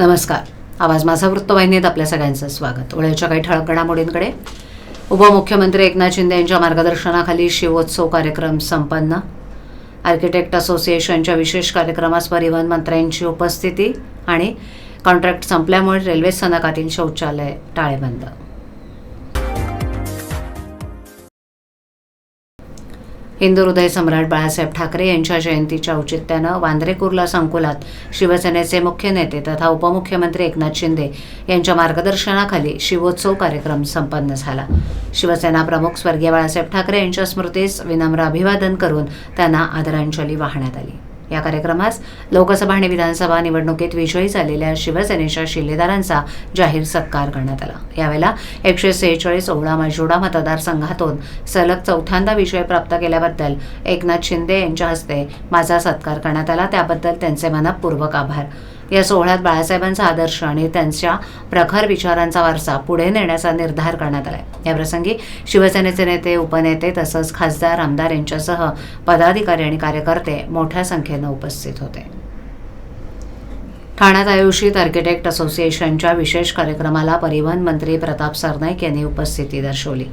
नमस्कार. आवाज माझा वृत्तवाहिनीत आपल्या सगळ्यांचं स्वागत. वेळेच्या काही ठळक घडामोडींकडे. उपमुख्यमंत्री एकनाथ शिंदे यांच्या मार्गदर्शनाखाली शिवोत्सव कार्यक्रम संपन्न. आर्किटेक्ट असोसिएशनच्या विशेष कार्यक्रमास परिवहन मंत्र्यांची उपस्थिती आणि कॉन्ट्रॅक्ट संपल्यामुळे रेल्वे स्थानकातील शौचालय टाळेबंद. हिंदू हृदय सम्राट बाळासाहेब ठाकरे यांच्या जयंतीच्या औचित्यानं वांद्रे कुर्ला संकुलात शिवसेनेचे मुख्य नेते तथा उपमुख्यमंत्री एकनाथ शिंदे यांच्या मार्गदर्शनाखाली शिवोत्सव कार्यक्रम संपन्न झाला. शिवसेना प्रमुख स्वर्गीय बाळासाहेब ठाकरे यांच्या स्मृतीस विनम्र अभिवादन करून त्यांना आदरांजली वाहण्यात आली. या कार्यक्रमास लोकसभा आणि विधानसभा निवडणुकीत विजयी झालेल्या शिवसेनेच्या शिलेदारांचा जाहीर सत्कार करण्यात आला. यावेळेला एकशे सेहेचाळीस ओवळा माजोडा मतदारसंघातून सलग चौथ्यांदा विजय प्राप्त केल्याबद्दल एकनाथ शिंदे यांच्या हस्ते माझा सत्कार करण्यात आला. त्याबद्दल त्यांचे मनपूर्वक आभार. या सोहळ्यात बाळासाहेबांचा आदर्श आणि त्यांच्या प्रखर विचारांचा वारसा पुढे नेण्याचा निर्धार करण्यात आला याप्रसंगी शिवसेनेचे नेते उपनेते तसंच खासदार आमदार यांच्यासह पदाधिकारी आणि कार्यकर्ते मोठ्या संख्येनं उपस्थित होते. ठाण्यात आयोजित आर्किटेक्ट असोसिएशनच्या विशेष कार्यक्रमाला परिवहन मंत्री प्रताप सरनाईक यांनी उपस्थिती दर्शवली.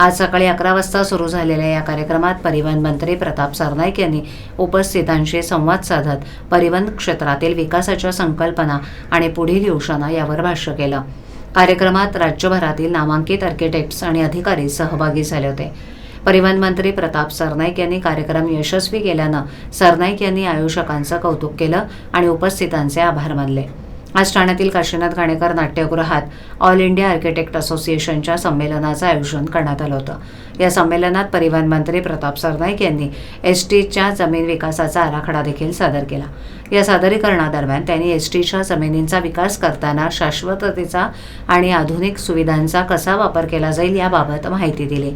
आज सकाळी अकरा वाजता सुरू झालेल्या या कार्यक्रमात परिवहन मंत्री प्रताप सरनाईक यांनी उपस्थितांशी संवाद साधत परिवहन क्षेत्रातील विकासाच्या संकल्पना आणि पुढील योजना यावर भाष्य केलं. कार्यक्रमात राज्यभरातील नामांकित आर्किटेक्ट्स आणि अधिकारी सहभागी झाले होते. परिवहन मंत्री प्रताप सरनाईक यांनी कार्यक्रम यशस्वी केल्यानं सरनाईक यांनी आयोजकांचं कौतुक केलं आणि उपस्थितांचे आभार मानले. आज ठाण्यातील काशीनाथ घाणेकर नाट्यगृहात ऑल इंडिया आर्किटेक्ट असोसिएशनच्या संमेलनाचं आयोजन करण्यात आलं होतं. या संमेलनात परिवहन मंत्री प्रताप सरनाईक यांनी एस टीच्या जमीन विकासाचा आराखडा देखील सादर केला. या सादरीकरणादरम्यान त्यांनी एस टीच्या जमिनींचा विकास करताना शाश्वततेचा आणि आधुनिक सुविधांचा कसा वापर केला जाईल याबाबत माहिती दिली.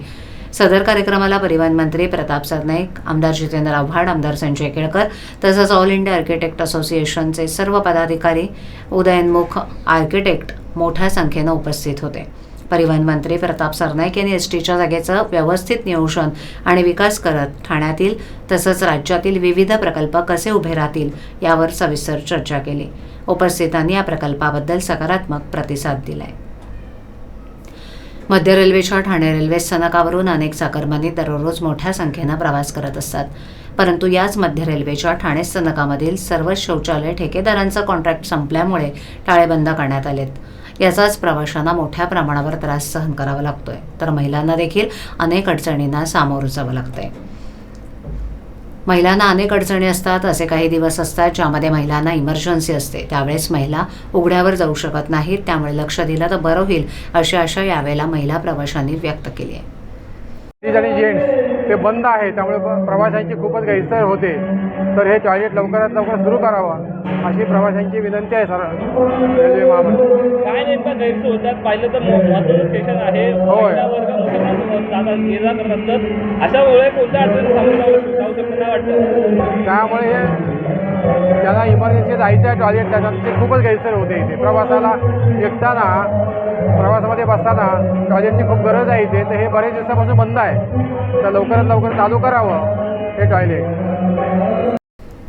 सदर कार्यक्रमाला परिवहन मंत्री प्रताप सरनाईक आमदार जितेंद्र आव्हाड आमदार संजय केळकर तसंच ऑल इंडिया आर्किटेक्ट असोसिएशनचे सर्व पदाधिकारी उदयनमुख आर्किटेक्ट मोठ्या संख्येनं उपस्थित होते. परिवहन मंत्री प्रताप सरनाईक यांनी एस टीच्या जागेचं व्यवस्थित नियोजन आणि विकास करत ठाण्यातील तसंच राज्यातील विविध प्रकल्प कसे उभे राहतील यावर सविस्तर चर्चा केली. उपस्थितांनी या प्रकल्पाबद्दल सकारात्मक प्रतिसाद दिलाय. मध्य रेल्वेच्या ठाणे रेल्वे स्थानकावरून अनेक चाकरमानी दररोज मोठ्या संख्येनं प्रवास करत असतात. परंतु याच मध्य रेल्वेच्या ठाणे स्थानकामधील सर्व शौचालय ठेकेदारांचं कॉन्ट्रॅक्ट संपल्यामुळे टाळेबंद करण्यात आलेत. याचाच प्रवाशांना मोठ्या प्रमाणावर त्रास सहन करावा लागतोय. तर महिलांना देखील अनेक अडचणींना सामोरं जावं लागतंय. महिलांना अनेक अडचणी असतात असे काही दिवस असतात ज्यामध्ये महिलांना इमर्जन्सी असते. त्यावेळेस महिला उघड्यावर जाऊ शकत नाहीत त्यामुळे लक्ष दिलं तर बरं होईल अशी आशा यावेळेला महिला प्रवाशांनी व्यक्त केली आहे. लेडीज आणि जेंट्स. ते बंद आहे त्यामुळे प्रवाशांची खूपच गैरसोय होते. तर हे टॉयलेट लवकरात लवकर सुरू करावं अशी प्रवाशांची विनंती आहे सर रेल्वे महामंडळ. काय नेमका गैरसोय होतात? पाहिलं तर मो- महत्त्वाचं स्टेशन आहे. होय. महिला वर्ग मोठ्या प्रमाणात जातात ये जा करत असतात अशा वेळेस कोणत्या अडचणी सामोरं जाऊ जाऊ शकतं काय वाटतं? त्यामुळे हे ज्यांना इमर्जन्सी जायचं आहे टॉयलेट त्यांची खूपच गैरसोय होते इथे. प्रवासाला एकताना प्रवासामध्ये बसताना टॉयलेटची खूप गरज आहे इथे. तर हे बरेच दिवसापासून बंद आहे. तर लवकरात लवकर चालू करावं हे टॉयलेट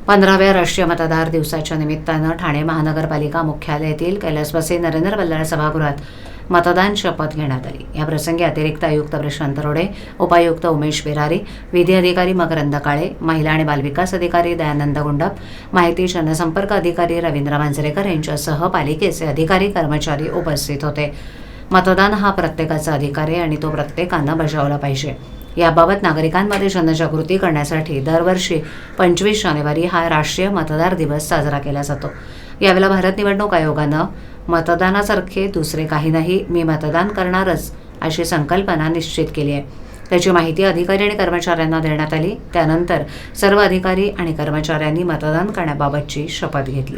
पंधराव्या राष्ट्रीय मतदार दिवसाच्या निमित्तानं ठाणे महानगरपालिका मुख्यालयातील कैलासवासी नरेंद्र बल्लाळ सभागृहात मतदान शपथ घेण्यात आली. या प्रसंगी अतिरिक्त आयुक्त प्रशांत रोडे उपायुक्त उमेश बिरारी विधी अधिकारी मकरंद काळे महिला आणि बालविकास अधिकारी दयानंद गुंडप माहिती जनसंपर्क अधिकारी रवींद्र मांजरेकर यांच्यासह पालिकेचे अधिकारी कर्मचारी उपस्थित होते. मतदान हा प्रत्येकाचा अधिकार आहे आणि तो प्रत्येकानं बजावला पाहिजे. याबाबत नागरिकांमध्ये जनजागृती करण्यासाठी दरवर्षी पंचवीस जानेवारी हा राष्ट्रीय मतदार दिवस साजरा केला जातो. यावेळेला भारत निवडणूक आयोगानं मतदानासारखे दुसरे काही नाही मी मतदान करणारच अशी संकल्पना निश्चित केली आहे. त्याची माहिती अधिकारी आणि कर्मचाऱ्यांना देण्यात आली. त्यानंतर सर्व अधिकारी आणि कर्मचाऱ्यांनी मतदान करण्याबाबतची शपथ घेतली.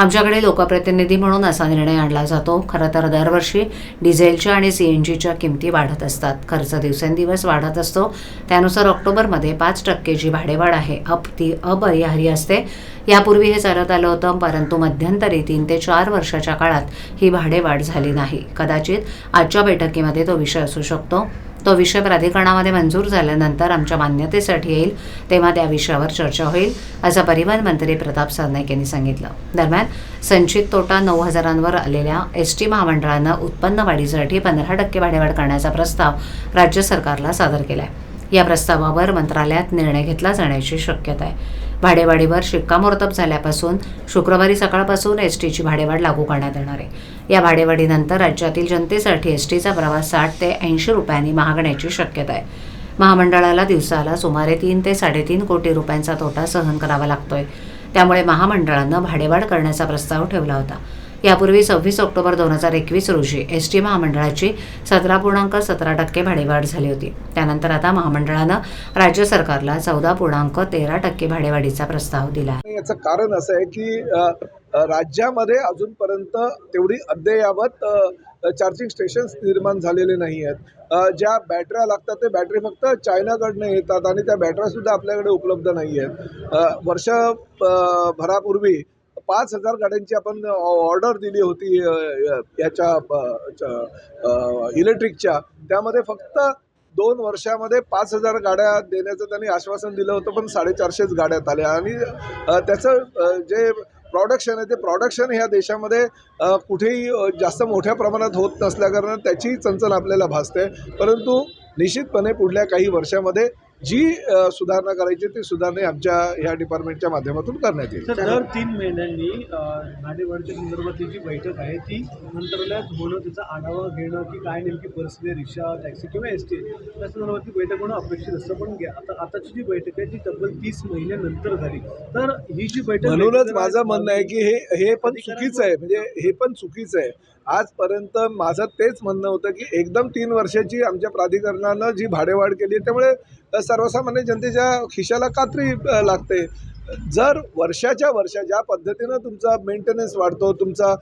आमच्याकडे लोकप्रतिनिधी म्हणून असा निर्णय आणला जातो. खरं तर दरवर्षी डिझेलच्या आणि सी एन जीच्या किमती वाढत असतात. खर्च दिवसेंदिवस वाढत असतो. त्यानुसार ऑक्टोबरमध्ये पाच टक्के जी भाडेवाढ आहे. अप ती अपरिहार्य असते. यापूर्वी हे चालत आलं होतं परंतु मध्यंतरी तीन ते चार वर्षाच्या काळात ही भाडेवाढ झाली नाही. कदाचित आजच्या बैठकीमध्ये तो विषय असू शकतो. तो विषय प्राधिकरणामध्ये मंजूर झाल्यानंतर आमच्या मान्यतेसाठी येईल तेव्हा त्या विषयावर चर्चा होईल असं परिवहन मंत्री प्रताप सरनाईक यांनी सांगितलं. दरम्यान संचित तोटा नऊ हजारांवर आलेल्या एस टी महामंडळानं उत्पन्न वाढीसाठी पंधरा टक्के भाडेवाढ करण्याचा प्रस्ताव राज्य सरकारला सादर केला आहे या प्रस्तावावर मंत्रालयात निर्णय घेतला जाण्याची शक्यता आहे. भाडेवाढीवर शिक्कामोर्तब झाल्यापासून शुक्रवारी सकाळपासून एस टीची भाडेवाढ लागू करण्यात येणार आहे. या भाडेवाढीनंतर राज्यातील जनतेसाठी एस टीचा प्रवास साठ ते ऐंशी रुपयांनी महागण्याची शक्यता आहे. महामंडळाला दिवसाला सुमारे तीन ते साडेतीन कोटी रुपयांचा तोटा सहन करावा लागतोय. त्यामुळे महामंडळानं भाडेवाढ करण्याचा प्रस्ताव ठेवला होता. यापूर्वी सव्वीस ऑक्टोबर दोन हजार एकवीस रोजी एस टी महामंडळाची सतरा पूर्णांक सतरा टक्के भाडेवाढ झाली होती. त्यानंतर आता महामंडळानं राज्य सरकारला चौदा पूर्णांक तेरा टक्के भाडेवाढीचा प्रस्ताव दिला. आहे याचं कारण असं आहे की राज्यामध्ये अजूनपर्यंत तेवढी अद्ययावत चार्जिंग स्टेशन्स निर्माण झालेले नाही आहेत. ज्या बॅटऱ्या लागतात ते बॅटरी फक्त चायनाकडनं येतात आणि त्या बॅटऱ्यासुद्धा आपल्याकडे उपलब्ध नाही आहेत. वर्ष भरापूर्वी पाच हजार गाड्यांची आपण ऑर्डर दिली होती याच्या इलेक्ट्रिकच्या त्यामध्ये फक्त दोन वर्षामध्ये पाच हजार गाड्या देण्याचं त्यांनी आश्वासन दिलं होतं पण साडेचारशेच गाड्यात आल्या. आणि त्याचं जे प्रॉडक्शन आहे ते प्रॉडक्शन ह्या देशामध्ये कुठेही जास्त मोठ्या प्रमाणात होत नसल्याकारणानं त्याचीही चंचल आपल्याला भासते. परंतु निश्चितपणे पुढल्या काही वर्षामध्ये जी सुधारणा करायची ती सुधारणा आमच्या ह्या डिपार्टमेंटच्या माध्यमातून करण्यात येईल. दर तीन महिन्यांनी भाडेवाढीच्या संदर्भातली जी बैठक आहे ती मंत्रालयात होणं त्याचा आढावा घेणं की काय नेमकी परिस्थिती रिक्षा टॅक्सी किंवा एस टी त्या संदर्भातली बैठक होणं अपेक्षित असतं. पण आता आताची जी बैठक आहे ती तब्बल तीस महिन्यानंतर झाली तर ही जी बैठक म्हणूनच माझं म्हणणं आहे की हे हे पण चुकीचं आहे. म्हणजे हे पण चुकीचं आहे. आजपर्यंत माझं तेच म्हणणं होतं की एकदम तीन वर्षाची आमच्या प्राधिकरणानं जी भाडेवाढ केली आहे त्यामुळे सर्वसामान्य जनतेच्या खिशाला कात्री लागते. जर वर्षाच्या वर्षा ज्या पद्धतीनं तुमचा मेंटेनन्स वाढतो तुमचा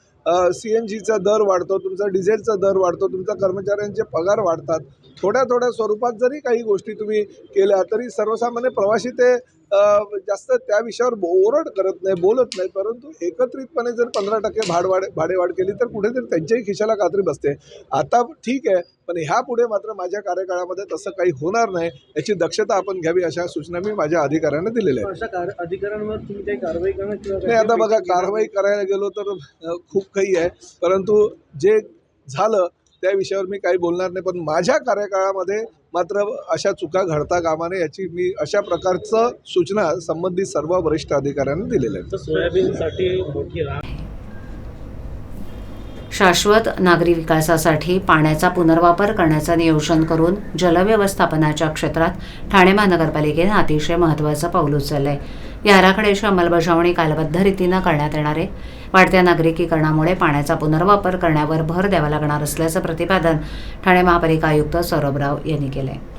सी एन जीचा दर वाढतो तुमचा डिझेलचा दर वाढतो तुमचा कर्मचाऱ्यांचे पगार वाढतात थोड्या थोड्या स्वरूपात जरी काही गोष्टी तुम्ही केल्या तरी सर्वसामान्य प्रवासी ते जास्त त्या विषयावर ओरड करत नाही बोलत नाही परंतु एकत्रितपणे जर पंधरा टक्के भाडवाढ भाडेवाढ केली तर कुठेतरी त्यांच्याही खिशाला कात्री बसते. आता ठीक आहे पण ह्या पुढे मात्र माझ्या कार्यकाळामध्ये तसं काही होणार नाही याची दक्षता आपण घ्यावी अशा सूचना मी माझ्या अधिकाऱ्यांना दिलेल्या आहेत. अधिकाऱ्यांवर तुम्ही काही कारवाई नाही आता बघा कारवाई करायला गेलो तर खूप काही आहे परंतु जे झालं त्या विषयावर मी काही बोलणार नाही पण माझ्या कार्यकाळामध्ये मात्र अशा चुका घडता कामा नये याची मी अशा प्रकारचं सूचना संबंधित सर्व वरिष्ठ अधिकाऱ्यांना दिलेल्या आहेत. सोयाबीनसाठी मोठी शाश्वत नागरी विकासासाठी पाण्याचा पुनर्वापर करण्याचं नियोजन करून जलव्यवस्थापनाच्या क्षेत्रात ठाणे महानगरपालिकेनं अतिशय महत्त्वाचं पाऊल उचललं आहे या आराखड्याची अंमलबजावणी कालबद्ध रीतीनं करण्यात येणार आहे. वाढत्या नागरिकीकरणामुळे पाण्याचा पुनर्वापर करण्यावर भर द्यावा लागणार असल्याचं प्रतिपादन ठाणे महापालिका आयुक्त सौरभराव यांनी केलं आहे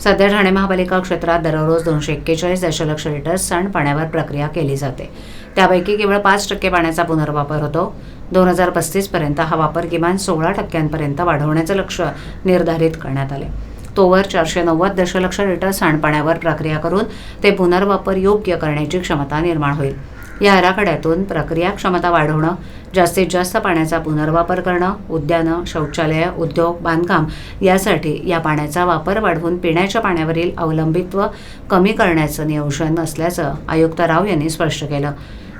सध्या ठाणे महापालिका क्षेत्रात दररोज दोनशे एक्केचाळीस दशलक्ष लिटर सांडपाण्यावर प्रक्रिया केली जाते. त्यापैकी केवळ पाच टक्के पाण्याचा पुनर्वापर होतो. दोन हजार पस्तीसपर्यंत हा वापर किमान सोळा टक्क्यांपर्यंत वाढवण्याचं लक्ष निर्धारित करण्यात आले. तोवर चारशे नव्वद दशलक्ष लिटर सांडपाण्यावर प्रक्रिया करून ते पुनर्वापर योग्य करण्याची क्षमता निर्माण होईल. या आराखड्यातून प्रक्रिया क्षमता वाढवणं जास्तीत जास्त पाण्याचा पुनर्वापर करणं उद्यानं शौचालय उद्योग बांधकाम यासाठी या पाण्याचा वापर वाढवून पिण्याच्या पाण्यावरील अवलंबित्व कमी करण्याचं नियोजन असल्याचं आयुक्त राव यांनी स्पष्ट केलं.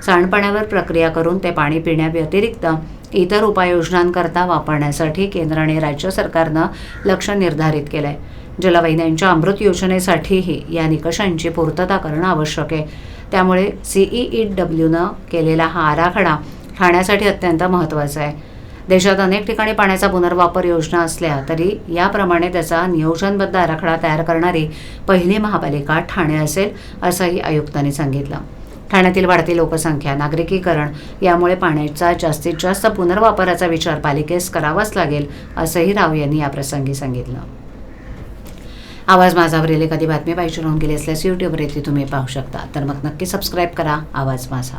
सांडपाण्यावर प्रक्रिया करून ते पाणी पिण्याव्यतिरिक्त इतर उपाययोजनांकरता वापरण्यासाठी केंद्र आणि राज्य सरकारनं लक्ष निर्धारित केलं आहे जलवाहिन्यांच्या अमृत योजनेसाठीही या निकषांची पूर्तता करणं आवश्यक आहे. त्यामुळे सीईई डब्ल्यूनं केलेला हा आराखडा ठाण्यासाठी अत्यंत महत्त्वाचा आहे. देशात अनेक ठिकाणी पाण्याचा पुनर्वापर योजना असल्या तरी याप्रमाणे त्याचा नियोजनबद्ध आराखडा तयार करणारी पहिली महापालिका ठाणे असेल असंही आयुक्तांनी सांगितलं. ठाण्यातील वाढती लोकसंख्या नागरिकीकरण यामुळे पाण्याचा जास्तीत जास्त पुनर्वापराचा विचार पालिकेस करावाच लागेल असंही राव यांनी याप्रसंगी सांगितलं. आवाज माझावरील एखादी बातमी पाहिजे राहून गेली असल्यास यूट्यूबवर तुम्ही पाहू शकता. तर मग नक्की सबस्क्राईब करा. आवाज माझा.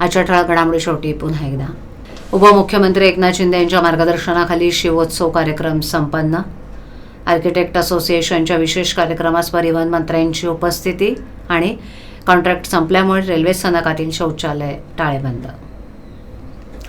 आजच्या ठळक घडामोडी शेवटी पुन्हा एकदा. उपमुख्यमंत्री एकनाथ शिंदे यांच्या मार्गदर्शनाखाली शिवोत्सव कार्यक्रम संपन्न. आर्किटेक्ट असोसिएशनच्या विशेष कार्यक्रमास परिवहन मंत्र्यांची उपस्थिती आणि कॉन्ट्रॅक्ट संपल्यामुळे रेल्वे स्थानकातील शौचालय टाळेबंद.